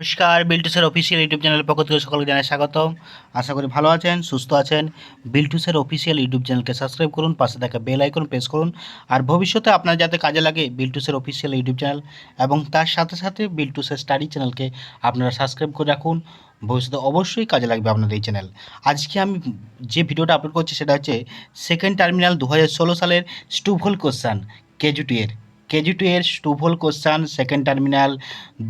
নমস্কার, বিল্টুসের official YouTube চ্যানেলের পক্ষ থেকে সকলকে জানাই স্বাগতম। আশা করি ভালো আছেন, সুস্থ আছেন। বিল্টুসের অফিসিয়াল ইউটিউব চ্যানেলকে সাবস্ক্রাইব করুন, পাশে থাকা বেল আইকন প্রেস করুন। আর ভবিষ্যতে আপনার যাতে কাজে লাগে, বিল্টুসের অফিসিয়াল ইউটিউব চ্যানেল এবং তার সাথে সাথে বিল্টুসের স্টাডি চ্যানেলকে আপনারা সাবস্ক্রাইব করে রাখুন। ভবিষ্যতে অবশ্যই কাজে লাগবে আপনাদের এই চ্যানেল আজকে আমি যে ভিডিওটা আপলোড করছি সেটা হচ্ছে সেকেন্ড টার্মিনাল দু হাজার ষোলো সালের স্টুভল কোশ্চান কেজু এর কেজি টু এর স্টুভল কোশ্চান সেকেন্ড টার্মিনাল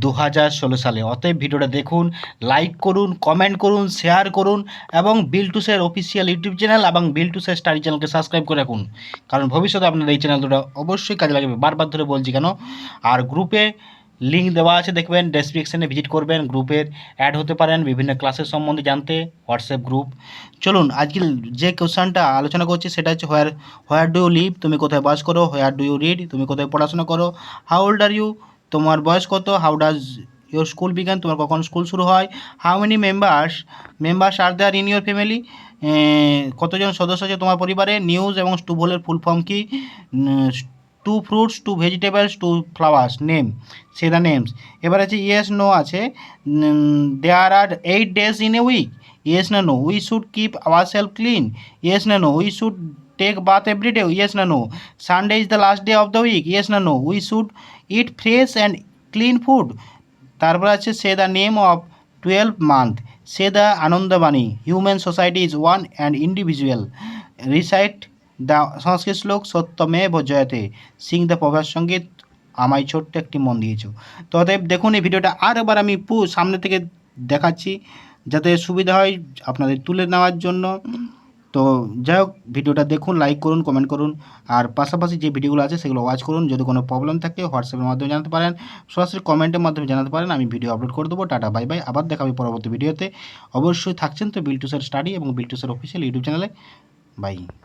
দু হাজার ষোলো সালে। অতএব ভিডিওটা দেখুন লাইক করুন কমেন্ট করুন শেয়ার করুন এবং বিল টু বিলটুসের অফিসিয়াল ইউটিউব চ্যানেল এবং বিল বিলটুসের স্টাডি চ্যানেলকে সাবস্ক্রাইব করে রাখুন। কারণ ভবিষ্যতে আপনার এই চ্যানেল দুটো অবশ্যই কাজে লাগবে। বারবার ধরে বলছি কেন? আর গ্রুপে লিঙ্ক দেওয়া আছে, দেখবেন ডেসক্রিপশানে ভিজিট করবেন গ্রুপের অ্যাড হতে পারেন, বিভিন্ন ক্লাসের সম্বন্ধে জানতে হোয়াটসঅ্যাপ গ্রুপ চলুন আজকে যে কোশ্চানটা আলোচনা করছি, সেটা হচ্ছে where where do you live তুমি কোথায় বাস করো? হোয়ার ডু ইউ রিড তুমি কোথায় পড়াশোনা করো? হাউ ওল্ড আর ইউ তোমার বয়স কত? How does your school begin তোমার কখন স্কুল শুরু হয়? How many members members are there in your family কতজন সদস্য আছে তোমার পরিবারে? নিউজ এবং স্টুভলের ফুল ফর্ম কি? Two fruits two vegetables two flowers name say the names এবার আছে ইয়েস নো আছে। There are eight days in a week yes না no we should keep our self clean yes না no we should take bath every day yes না no Sunday is the last day of the week yes না no we should eat fresh and clean food তারপর আছে say the name of twelve month say the আনন্দবাণী human society is one and individual recite the Sanskrit shloka Satyameva Jayate sing the Prabhas সংগীত, আমায় ছোট্ট একটি মন দিয়েছ। অতএব দেখুন এই ভিডিওটা আর একবার আমি পু সামনে থেকে দেখাচ্ছি, যাতে সুবিধা হয় আপনাদের তুলে নেওয়ার জন্য। তো যাই হোক, ভিডিওটা দেখুন লাইক করুন কমেন্ট করুন, আর পাশাপাশি যে ভিডিওগুলো আছে সেগুলো ওয়াচ করুন। যদি কোনো প্রবলেম থাকে হোয়াটসঅ্যাপের মাধ্যমে জানাতে পারেন, সরাসরি কমেন্টের মাধ্যমে জানাতে পারেন, আমি ভিডিও আপলোড করে দেবো। টাটা বাই বাই আবার দেখাবো পরবর্তী ভিডিওতে অবশ্যই থাকছেন তো বিলটুসের স্টাডি এবং বিলটুসের অফিসিয়াল ইউটিউব চ্যানেলে বাই